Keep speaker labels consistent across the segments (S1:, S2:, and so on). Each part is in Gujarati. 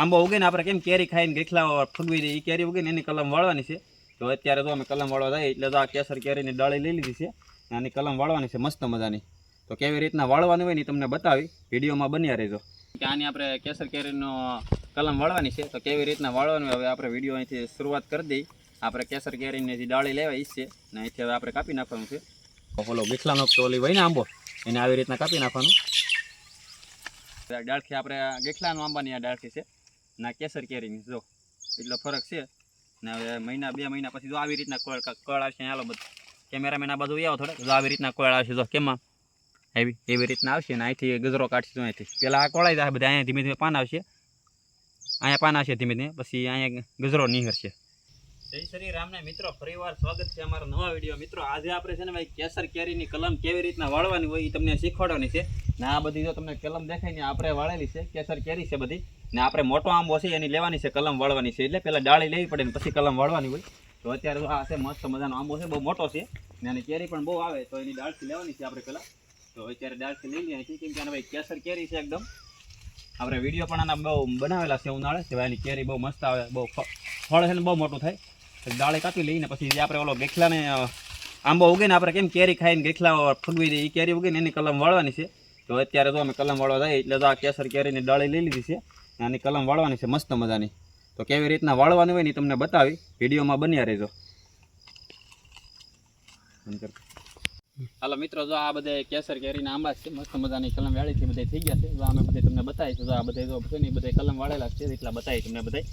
S1: આંબો ઉગે ને આપણે કેમ કેરી ખાઈને ગીખલા ફૂગવી દઈએ એ કેરી ઉગે ને એની કલમ વાળવાની છે. તો અત્યારે તો અમે કલમ વાળવા જાય, એટલે તો આ કેસર કેરીની ડાળી લઈ લીધી છે આની કલમ વાળવાની છે, મસ્ત મજાની. તો કેવી રીતના વાળવાની હોય ને તમને બતાવી, વિડીયોમાં બન્યા રહેજો. કે આની આપણે કેસર કેરીનો કલમ વાળવાની છે, તો કેવી રીતના વાળવાની હવે આપણે વીડિયો અહીંથી શરૂઆત કરી દઈ. આપણે કેસર કેરીની જે ડાળી લેવા ઈ છે, ને અહીંથી હવે આપણે કાપી નાખવાનું છે. ઓલો ગીખલાનો ઓલી હોય ને આંબો, એને આવી રીતના કાપી નાખવાનું. ડાળખી આપણે ગીખલાનું આંબાની આ ડાળખી છે. ના કેસર કેરીની, જો. એટલો ફરક છે. ને હવે મહિના, બે મહિના પછી જો આવી રીતના કળ કળ આવશે હાલો બધું. કેમેરામેન આ બાજુ આવો થોડે જો આવી રીતના કળ આવશે, જો કેમાં? એવી એવી રીતના આવશે ને અહીંથી ગજરો કાઢશું અહીંથી પેલા આ કોળાઈ જાય, બધા અહીંયા ધીમે ધીમે પાન આવશે. અહીંયા પાન આવશે ધીમે ધીમે, પછી અહીંયા ગજરો નીહરશે જય શ્રી રામને મિત્રો, ફરીવાર સ્વાગત છે અમારા નવા વીડિયો મિત્રો, આજે આપણે છે ને ભાઈ કેસર કેરીની કલમ કેવી રીતના વાળવાની હોય એ તમને શીખવાડવાની છે. ને આ બધી જો તમને કલમ દેખાય ને, આપણે વાળેલી છે, કેસર કેરી છે બધી. ને આપણે મોટો આંબો છે, એની લેવાની છે, કલમ વાળવાની છે. એટલે પહેલાં ડાળી લેવી પડે ને પછી કલમ વાળવાની હોય. તો અત્યારે આ છે, મસ્ત મજાનો આંબો છે, બહુ મોટો છે. ને આની કેરી પણ બહુ આવે, તો એની ડાળથી લેવાની છે આપણે પહેલાં તો અત્યારે ડાળથી લઈ લઈએ છીએ, કેમ કે ભાઈ કેસર કેરી છે એકદમ. આપણે વીડિયો પણ આના બહુ બનાવેલા છે, ઉનાળે. કે આની કેરી બહુ મસ્ત આવે, બહુ ફળ છે ને બહુ મોટું થાય. ડાળી કાપી લઈને પછી જે આપણે ઓલો ગેખલાને આંબો ઉગે ને આપણે કેમ કેરી ખાઈને ગેખલા ફૂગવી દઈએ એ કેરી ઉગે ને એની કલમ વાળવાની છે. તો અત્યારે તો અમે કલમ વાળવા જાય, એટલે તો આ કેસર કેરીની ડાળી લઈ લીધી છે. આની કલમ વાળવાની છે, મસ્ત મજાની. તો કેવી રીતના વાળવાની હોય ને તમને બતાવી. વિડીયોમાં બન્યા રહેજો. હાલો મિત્રો, જો આ બધા કેસર કેરીના આંબા છે, મસ્ત મજાની કલમ વાળી છે બધા થઈ ગયા છે. જો અમે બધે તમને બતાવી છે જો આ બધા જો છે ને બધા કલમ વાળેલા છે, એટલા બતાવી તમને બધા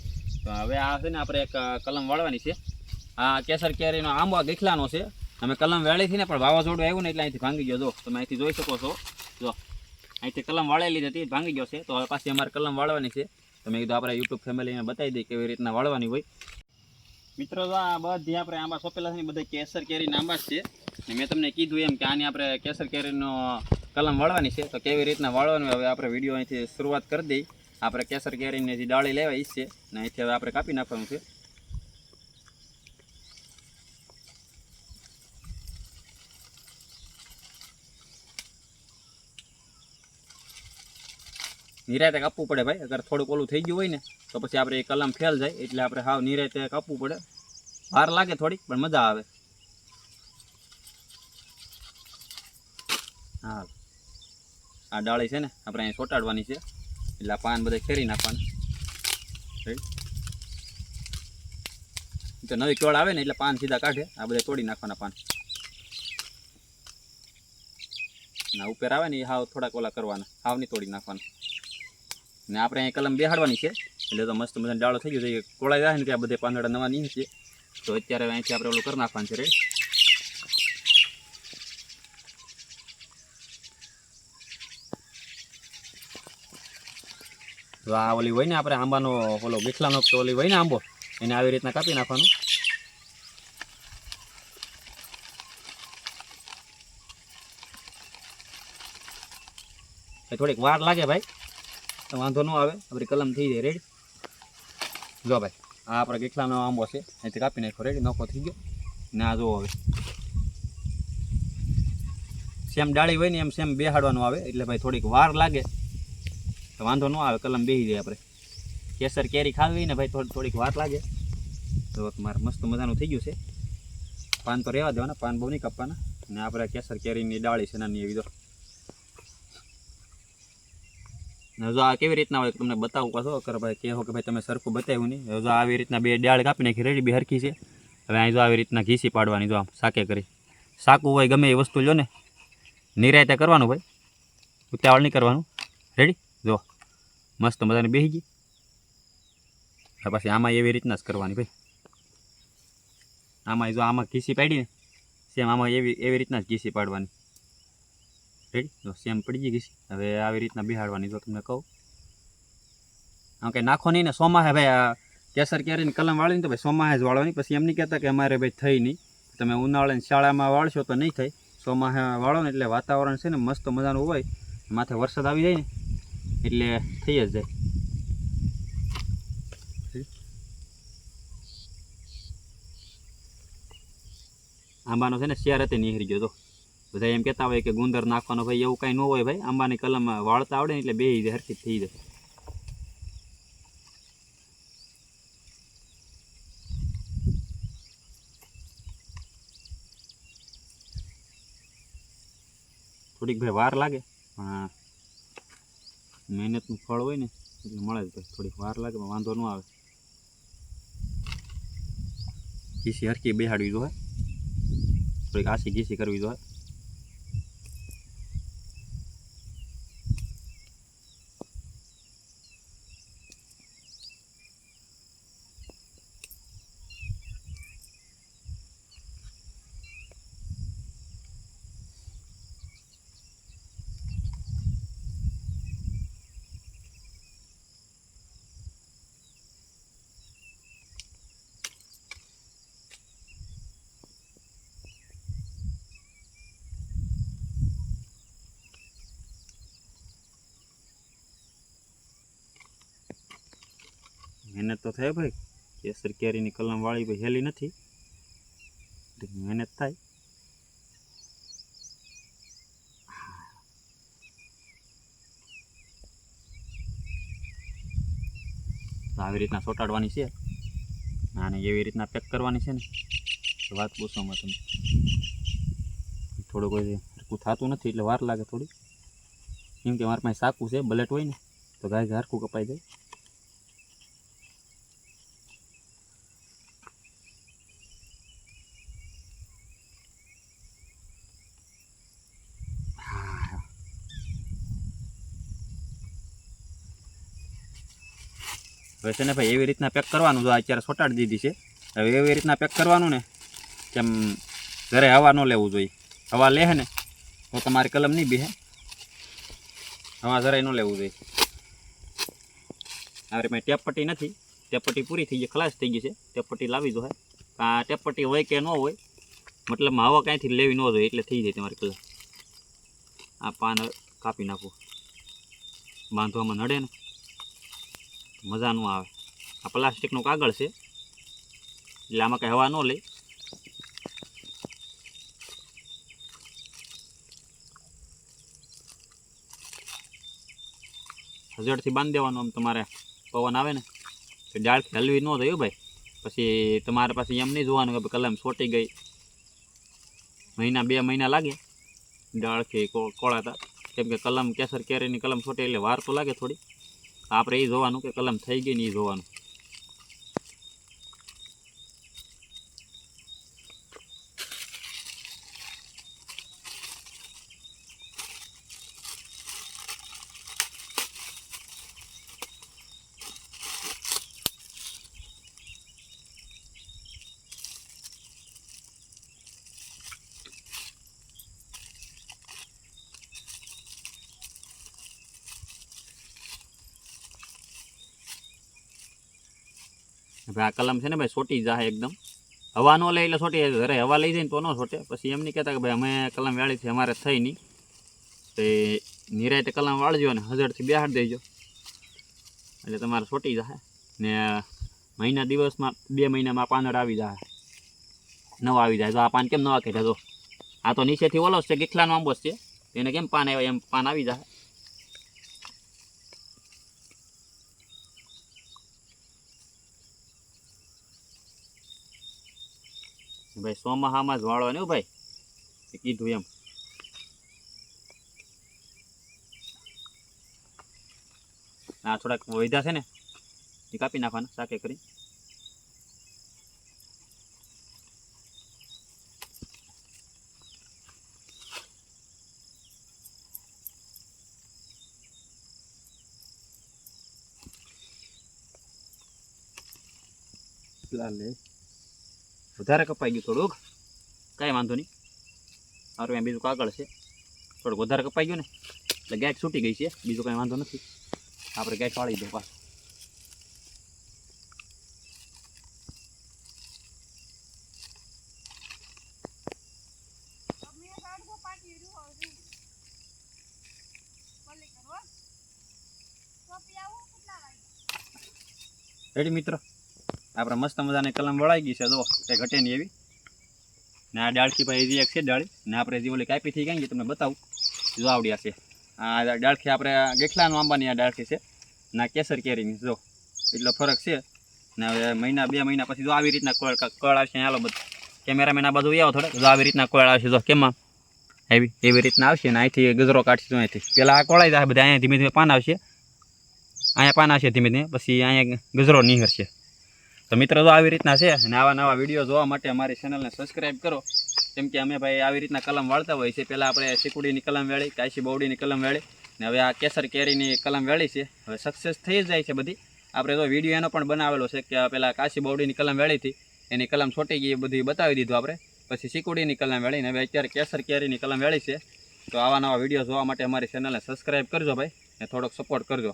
S1: તો હવે આ છે ને આપણે એક કલમ વાળવાની છે. આ કેસર કેરીનો આંબો ગીખલાનો છે. અમે કલમ વાળી ને, પણ વાવાઝોડું આવ્યું ને એટલે અહીંથી ભાંગી ગયો. જો, તમે અહીંથી જોઈ શકો છો. જો. અહીંથી કલમ વાળેલી હતી, ભાંગી ગયો છે. તો હવે પાછી અમારે કલમ વાળવાની છે. તમે કીધું આપણે યુટ્યુબ ફેમિલીને બતાવી દઈએ કેવી રીતના વાળવાની હોય. મિત્રો તો આ બધી આપણે આંબા સોંપેલા છે બધા કેસર કેરીના આંબા જ છે. ને મેં તમને કીધું એમ કે આની આપણે કેસર કેરીનો કલમ વાળવાની છે. તો કેવી રીતના વાળવાનું હવે આપણે વીડિયો અહીંથી શરૂઆત કરી દઈ આપણે કેસર કેરીની જે ડાળી લેવા ઈ છે ને, અહીંથી હવે આપણે કાપી નાખવાનું છે. નિરાતે કાપવું પડે ભાઈ. અગર થોડુંક ઓલું થઈ ગયું હોય ને, તો પછી આપણે એ કલમ ફેલ જાય, એટલે આપણે હાવ નિરાયતે કાપવું પડે. વાર લાગે થોડીક, પણ મજા આવે. હા. આ ડાળી છે ને, આપણે અહીં ચોંટાડવાની છે. એટલે આ પાન બધા ખેરી નાખવાના? તો નવી ચોળ આવે ને, એટલે પાન સીધા કાઢે. આ બધા તોડી નાખવાના પાન. ના, ઉપર આવે ને એ હાવ થોડાક ઓલા કરવાના. હાવ નહીં તોડી નાખવાના. ને આપણે અહીં કલમ બેહાડવાની છે. એટલે તો મસ્ત મજાનો ડાળો થઈ ગયો છે. કોળાઈ જાય ને ત્યાં બધે પાંદડા નવા છે. તો અત્યારે અહીંથી આપણે ઓલું કરી નાખવાનું છે રે તો આ ઓલી હોય ને આપણે આંબાનો ઓલો ગીઠલાનો તો ઓલી હોય ને આંબો, એને આવી રીતના કાપી નાખવાનું. થોડીક વાર લાગે ભાઈ. તો વાંધો ન આવે, આપણી કલમ થઈ જાય રેડી જો ભાઈ, આ આપણે ગીખલાનો આંબો છે, અહીંથી કાપી નાખ્યો રેડી નોખો થઈ ગયો. ને આ જુઓ હવે સેમ ડાળી હોય ને એમ સેમ બેહાડવાનું આવે, એટલે ભાઈ થોડીક વાર લાગે. તો વાંધો ન આવે, કલમ બેસી જાય આપણે. કેસર કેરી ખાવી ને ભાઈ, થોડી થોડીક વાર લાગે. તો તમારે મસ્ત મજાનું થઈ ગયું છે. પાન તો રહેવા દેવાના, પાન બહુ નહીં કાપવાના. ને આપણે કેસર કેરીની ડાળી છે, નાની એવી તો ને જો આ કેવી રીતના હોય તમને બતાવું પાછો અગર ભાઈ કહો કે ભાઈ તમે સરખું બતાવ્યું નહીં. જો આવી રીતના બે ડાળ કાપી નાખી, રેડી બે હરખી છે. હવે અહીં જો આવી રીતના ઘીસી પાડવાની, જો આમ શાકે કરી. શાકું હોય, ગમે એ વસ્તુ લો ને, નિરાયતે કરવાનું ભાઈ. ઉતાવળ નહીં કરવાનું. રેડી? જો, મસ્ત મજાને બેસી ગઈ. પછી આમાં એવી રીતના જ કરવાની ભાઈ. આમાં જો આમાં ઘીસી પાડીને સેમ આમાં એવી એવી રીતના જ ઘીસી પાડવાની. રેડી સેમ પડી ગઈ હવે આવી રીતના બિહાડવાની જો તમને કહું. આમ કંઈ નાખો નહીં ને, સોમાહે ભાઈ, આ કેસર કેરીની કલમ વાળીને તો ભાઈ સોમાહે જ વાળવાની. પછી એમ નહીં કહેતા કે અમારે ભાઈ થઈ નહીં. તમે ઉનાળાની શાળામાં વાળશો તો નહીં થાય. સોમાહે વાળો ને એટલે વાતાવરણ છે ને મસ્ત મજાનું હોય માથે વરસાદ આવી જાય ને, એટલે થઈ જ જાય. આંબાનો છે ને શિયાર હતી નીહરી ગયો તો બધા એમ કહેતા હોય કે ગુંદર નાખવાનો ભાઈ એવું કાંઈ ન હોય ભાઈ. આંબાની કલમ વાળતા આવડે ને એટલે બે હરખી થઈ જાય. થોડીક ભાઈ વાર લાગે, પણ મહેનતનું ફળ હોય ને, એટલે મળે જ ભાઈ. થોડીક વાર લાગે, પણ વાંધો ન આવે. ઘીસી હરકી બેહાડવી જોઈએ. થોડીક આસી ઘીસી કરવી જોઈએ. મહેનત તો થાય ભાઈ. કેસર કેરીની કલમ વાળી ભાઈ હેલી નથી. મહેનત થાય. આવી રીતના ચોંટાડવાની છે. અને એવી રીતના પેક કરવાની છે ને. વાત પૂછવામાં તમે થોડું કોઈ હરખું થતું નથી, એટલે વાર લાગે થોડી. કેમ કે મારા પાસે સાકું છે, બલેટ હોય ને, તો ગાય હરખું કપાઈ જાય. હવે છે ને ભાઈ એવી રીતના પેક કરવાનું જો અત્યારે સોટાડી દીધી છે. હવે એવી રીતના પેક કરવાનું ને, કેમ ઘરે હવા ન લેવું જોઈએ. હવા લે ને, તો તમારી કલમ નહીં બેહે. હવા જરાય ન લેવું જોઈએ. હવે મેં ટેપ નથી ટેપ પટ્ટી પૂરી થઈ ગઈ, ખલાસ થઈ ગઈ છે. ટેપ પટ્ટી લાવી દો આ ટેપ પટ્ટી હોય કે ન હોય, મતલબ હવા કાંઈથી લેવી ન જોઈએ, એટલે થઈ જાય તમારી કલમ. આ પાન કાપી નાખો. બાંધવામાં નડે ને. મજા ન આવે. આ પ્લાસ્ટિકનું કાગળ છે. એટલે આમાં કંઈ હવા ન લે. હજળથી બાંધી દેવાનું આમ તમારે પવન આવે ને, તો ડાળખી હલવી ન થયું ભાઈ. પછી તમારે પાસે એમ નહીં જોવાનું કે કલમ છોટી ગઈ. મહિના બે મહિના લાગે. ડાળખી કોળાતા. કેમ કે કલમ કેસર કેરીની કલમ છોટી એટલે વાર તો લાગે થોડી. આપણે એ જોવાનું કે કલમ થઈ ગઈ ને એ જોવાનું. આ કલમ છે ને ભાઈ સોટી જાય એકદમ. હવા ન લે એટલે સોટી ઘરે હવા લઈ જાય ને તો ન સોટે. પછી એમ નહીં કહેતા કે ભાઈ અમે કલમ વાળી છે, અમારે થઈ નહીં. તે નિરાયતે કલમ વાળજો અને હજારથી બેહાડ દેજો. એટલે તમારે સોટી જાય ને મહિના દિવસમાં, બે મહિનામાં પાંદડ આવી જાય નવા આવી જાય. તો આ પાન કેમ નવા કાઢ્યા તો આ તો નીચેથી ઓલો જ છે, ગીખલાનો આંબો જ છે. એને કેમ પાન આવ્યા? એમ પાન આવી જાય ભાઈ સોમાહામાં જ વાળો ને ભાઈ. કીધું એમ. આ થોડાક વૈધા છે ને, એ કાપી નાખવાના સાકે કરી. લે. વધારે કપાઈ ગયું થોડુંક. કાંઈ વાંધો નહીં. મારું એમ બીજું કાગળ છે. થોડુંક વધારે કપાઈ ગયું ને, એટલે ગેટ છૂટી ગઈ છે. બીજું કાંઈ વાંધો નથી. આપણે ગેટ વાળી દઉં પાછું. રેડી મિત્રો આપણે મસ્ત મજાની કલમ વળાઈ ગઈ છે જો એ ઘટે નહીં એવી. ને આ ડાળખી ભાઈ હજી એક છે ડાળી. ને આપણે જે ઓલી કાપી થઈ ગઈ તમને બતાવું. જો આવડ્યા છે. આ ડાળખી આપણે ગેઠલાનો આંબાની આ ડાળખી છે. ના કેસર કેરીની જો એટલો ફરક છે. ને હવે મહિના, બે મહિના પછી જો આવી રીતના કળ કળ આવશે હાલો બધું. કેમેરામેન આ બાજુ આવો થોડે જો આવી રીતના કળ આવશે, જો કેમાં? એવી એવી રીતના આવશે ને અહીંથી ગજરો કાઢશું અહીંથી પહેલાં આ કોળાઈ જાય, બધા અહીંયા ધીમે ધીમે પાન આવશે. અહીંયા પાન આવશે ધીમે ધીમે, પછી અહીંયા ગજરો નીકળશે તો મિત્રો તો આવી રીતના છે અને આવા નવા વીડિયો જોવા માટે અમારી ચેનલને સબસ્ક્રાઈબ કરો. કેમ કે અમે ભાઈ આવી રીતના કલમ વાળતા હોય છે. પહેલાં આપણે સિકુડીની કલમ વેળી, કાશી બવડીની કલમ વેળી ને હવે આ કેસર કેરીની કલમ વેળી છે. હવે સક્સેસ થઈ જાય છે બધી. આપણે તો વીડિયો એનો પણ બનાવેલો છે કે પહેલાં કાશી બવડીની કલમ વેળી હતી. એની કલમ છોટી ગઈ એ બધી બતાવી દીધું આપણે. પછી સિકુડીની કલમ વેળીને હવે અત્યારે કેસર કેરીની કલમ વેળી છે. તો આવા નવા વીડિયો જોવા માટે અમારી ચેનલને સબસ્ક્રાઈબ કરજો ભાઈ ને થોડોક સપોર્ટ કરજો.